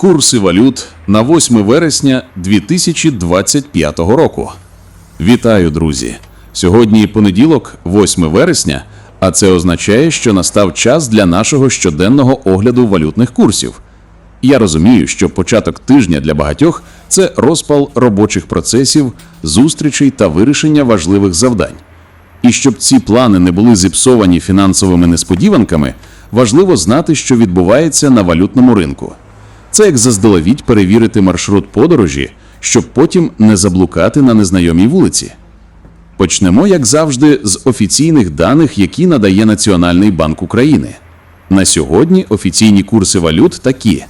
Курси валют на 8 вересня 2025 року. Вітаю, друзі! Сьогодні понеділок, 8 вересня, а це означає, що настав час для нашого щоденного огляду валютних курсів. Я розумію, що початок тижня для багатьох це розпал робочих процесів, зустрічей та вирішення важливих завдань. І щоб ці плани не були зіпсовані фінансовими несподіванками, важливо знати, що відбувається на валютному ринку. Це як заздалегідь перевірити маршрут подорожі, щоб потім не заблукати на незнайомій вулиці. Почнемо, як завжди, з офіційних даних, які надає Національний банк України. На сьогодні офіційні курси валют такі: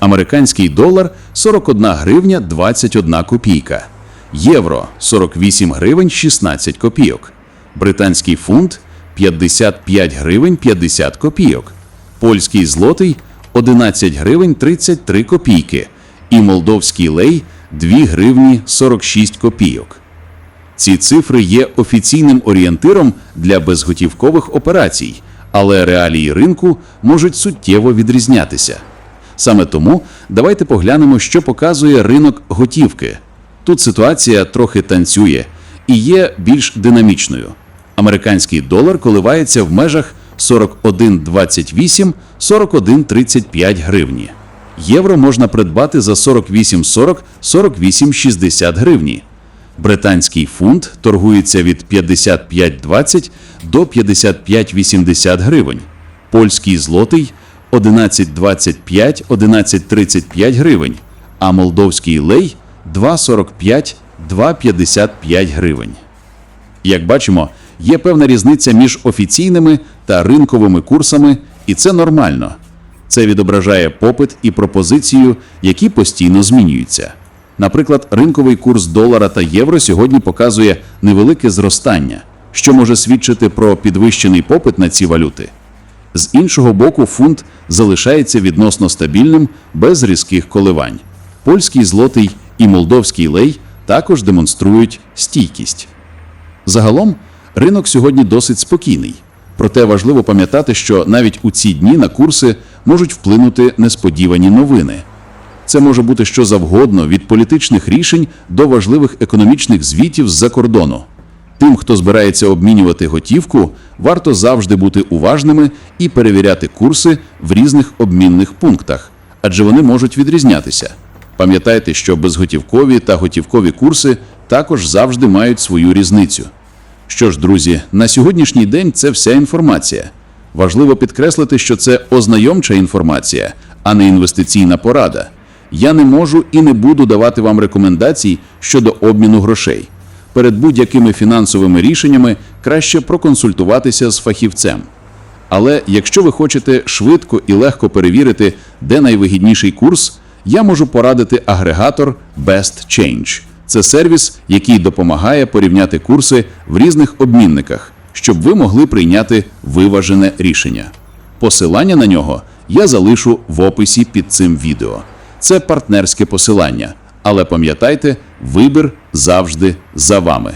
американський долар 41 гривня 21 копійка, євро 48 гривень 16 копійок, британський фунт 55 гривень 50 копійок, польський злотий 11 гривень 33 копійки і молдовський лей 2 гривні 46 копійок. Ці цифри є офіційним орієнтиром для безготівкових операцій, але реалії ринку можуть суттєво відрізнятися. Саме тому давайте поглянемо, що показує ринок готівки. Тут ситуація трохи танцює і є більш динамічною. Американський долар коливається в межах 41,28-41,35 гривні. Євро можна придбати за 48,40-48,60 гривні. Британський фунт торгується від 55,20 до 55,80 гривень. Польський злотий 11,25 11,35 гривень, а молдовський лей 2,45 2,55 гривень. Як бачимо, є певна різниця між офіційними та ринковими курсами, і це нормально. Це відображає попит і пропозицію, які постійно змінюються. Наприклад, ринковий курс долара та євро сьогодні показує невелике зростання, що може свідчити про підвищений попит на ці валюти. З іншого боку, фунт залишається відносно стабільним без різких коливань. Польський злотий і молдовський лей також демонструють стійкість. Загалом ринок сьогодні досить спокійний. Проте важливо пам'ятати, що навіть у ці дні на курси можуть вплинути несподівані новини. Це може бути що завгодно від політичних рішень до важливих економічних звітів з-за кордону. Тим, хто збирається обмінювати готівку, варто завжди бути уважними і перевіряти курси в різних обмінних пунктах, адже вони можуть відрізнятися. Пам'ятайте, що безготівкові та готівкові курси також завжди мають свою різницю. Що ж, друзі, на сьогоднішній день це вся інформація. Важливо підкреслити, що це ознайомча інформація, а не інвестиційна порада. Я не можу і не буду давати вам рекомендацій щодо обміну грошей. Перед будь-якими фінансовими рішеннями краще проконсультуватися з фахівцем. Але якщо ви хочете швидко і легко перевірити, де найвигідніший курс, я можу порадити агрегатор Best Change. Це сервіс, який допомагає порівняти курси в різних обмінниках, щоб ви могли прийняти виважене рішення. Посилання на нього я залишу в описі під цим відео. Це партнерське посилання, але пам'ятайте, вибір завжди за вами.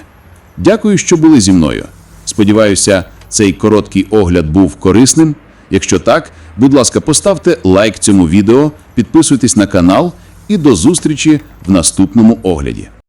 Дякую, що були зі мною. Сподіваюся, цей короткий огляд був корисним. Якщо так, будь ласка, поставте лайк цьому відео, підписуйтесь на канал і до зустрічі в наступному огляді.